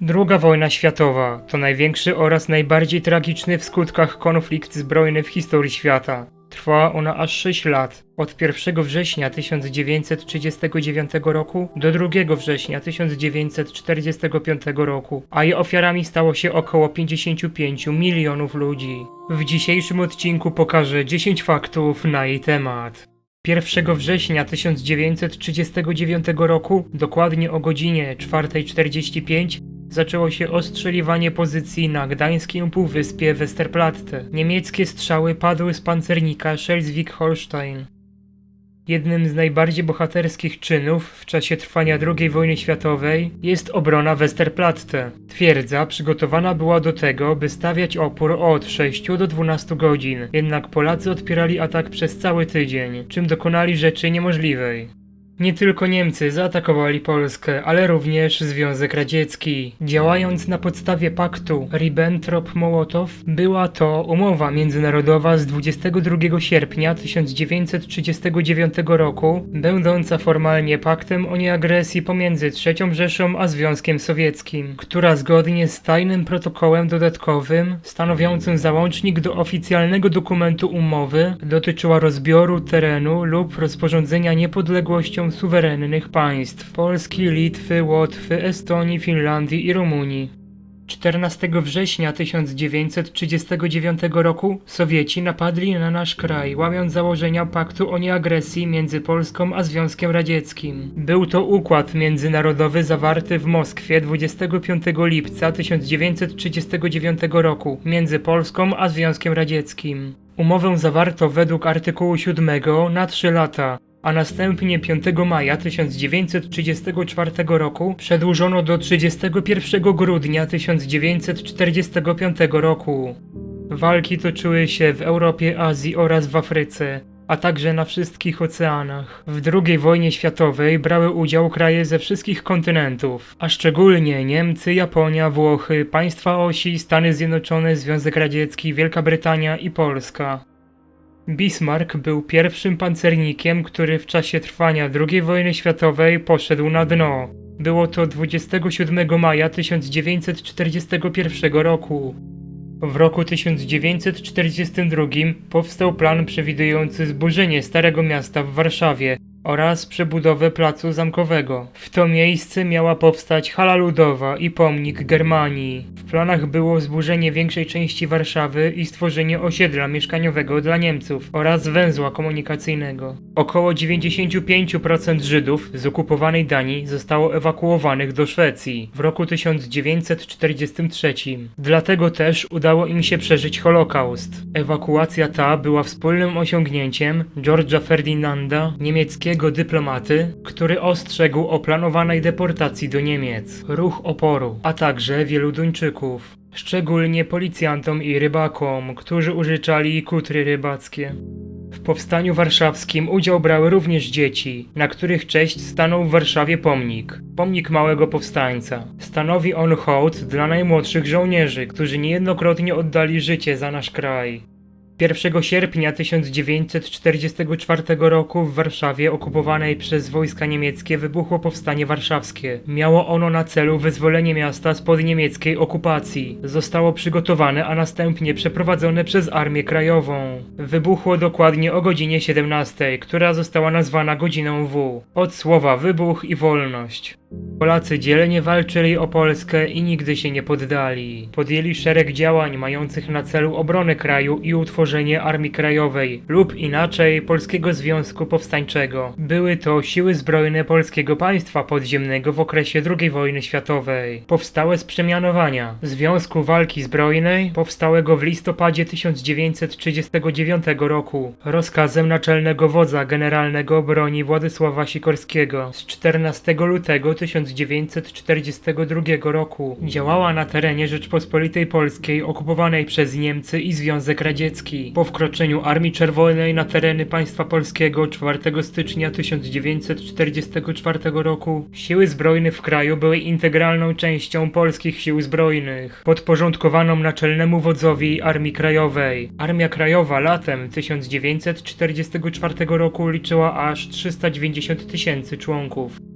Druga wojna światowa to największy oraz najbardziej tragiczny w skutkach konflikt zbrojny w historii świata. Trwała ona aż 6 lat, od 1 września 1939 roku do 2 września 1945 roku, a jej ofiarami stało się około 55 milionów ludzi. W dzisiejszym odcinku pokażę 10 faktów na jej temat. 1 września 1939 roku, dokładnie o godzinie 4.45, zaczęło się ostrzeliwanie pozycji na gdańskim półwyspie Westerplatte. Niemieckie strzały padły z pancernika Schleswig-Holstein. Jednym z najbardziej bohaterskich czynów w czasie trwania II wojny światowej jest obrona Westerplatte. Twierdza przygotowana była do tego, by stawiać opór od 6 do 12 godzin, jednak Polacy odpierali atak przez cały tydzień, czym dokonali rzeczy niemożliwej. Nie tylko Niemcy zaatakowali Polskę, ale również Związek Radziecki. Działając na podstawie paktu Ribbentrop-Mołotow, była to umowa międzynarodowa z 22 sierpnia 1939 roku, będąca formalnie paktem o nieagresji pomiędzy III Rzeszą a Związkiem Sowieckim, która zgodnie z tajnym protokołem dodatkowym, stanowiącym załącznik do oficjalnego dokumentu umowy, dotyczyła rozbioru terenu lub rozporządzenia niepodległością suwerennych państw Polski, Litwy, Łotwy, Estonii, Finlandii i Rumunii. 14 września 1939 roku Sowieci napadli na nasz kraj, łamiąc założenia paktu o nieagresji między Polską a Związkiem Radzieckim. Był to układ międzynarodowy zawarty w Moskwie 25 lipca 1939 roku między Polską a Związkiem Radzieckim. Umowę zawarto według artykułu 7 na 3 lata, a następnie 5 maja 1934 roku przedłużono do 31 grudnia 1945 roku. Walki toczyły się w Europie, Azji oraz w Afryce, a także na wszystkich oceanach. W II wojnie światowej brały udział kraje ze wszystkich kontynentów, a szczególnie Niemcy, Japonia, Włochy, państwa osi, Stany Zjednoczone, Związek Radziecki, Wielka Brytania i Polska. Bismarck był pierwszym pancernikiem, który w czasie trwania II wojny światowej poszedł na dno. Było to 27 maja 1941 roku. W roku 1942 powstał plan przewidujący zburzenie Starego Miasta w Warszawie oraz przebudowę Placu Zamkowego. W to miejsce miała powstać hala ludowa i pomnik Germanii. W planach było zburzenie większej części Warszawy i stworzenie osiedla mieszkaniowego dla Niemców oraz węzła komunikacyjnego. Około 95% Żydów z okupowanej Danii zostało ewakuowanych do Szwecji w roku 1943. Dlatego też udało im się przeżyć Holokaust. Ewakuacja ta była wspólnym osiągnięciem George'a Ferdinanda, niemieckiego dyplomaty, który ostrzegł o planowanej deportacji do Niemiec, ruch oporu, a także wielu Duńczyków. Szczególnie policjantom i rybakom, którzy użyczali kutry rybackie. W powstaniu warszawskim udział brały również dzieci, na których cześć stanął w Warszawie pomnik. Pomnik Małego Powstańca. Stanowi on hołd dla najmłodszych żołnierzy, którzy niejednokrotnie oddali życie za nasz kraj. 1 sierpnia 1944 roku w Warszawie okupowanej przez wojska niemieckie wybuchło powstanie warszawskie. Miało ono na celu wyzwolenie miasta spod niemieckiej okupacji. Zostało przygotowane, a następnie przeprowadzone przez Armię Krajową. Wybuchło dokładnie o godzinie 17, która została nazwana godziną W. Od słowa wybuch i wolność. Polacy dzielnie walczyli o Polskę i nigdy się nie poddali. Podjęli szereg działań mających na celu obronę kraju i utworzenie Armii Krajowej lub inaczej Polskiego Związku Powstańczego. Były to siły zbrojne Polskiego Państwa Podziemnego w okresie II wojny światowej. Powstałe z przemianowania Związku Walki Zbrojnej powstałego w listopadzie 1939 roku rozkazem naczelnego wodza generalnego broni Władysława Sikorskiego z 14 lutego 1942 roku. Działała na terenie Rzeczpospolitej Polskiej okupowanej przez Niemcy i Związek Radziecki. Po wkroczeniu Armii Czerwonej na tereny państwa polskiego 4 stycznia 1944 roku siły zbrojne w kraju były integralną częścią polskich sił zbrojnych, podporządkowaną naczelnemu wodzowi Armii Krajowej. Armia Krajowa latem 1944 roku liczyła aż 390 tysięcy członków.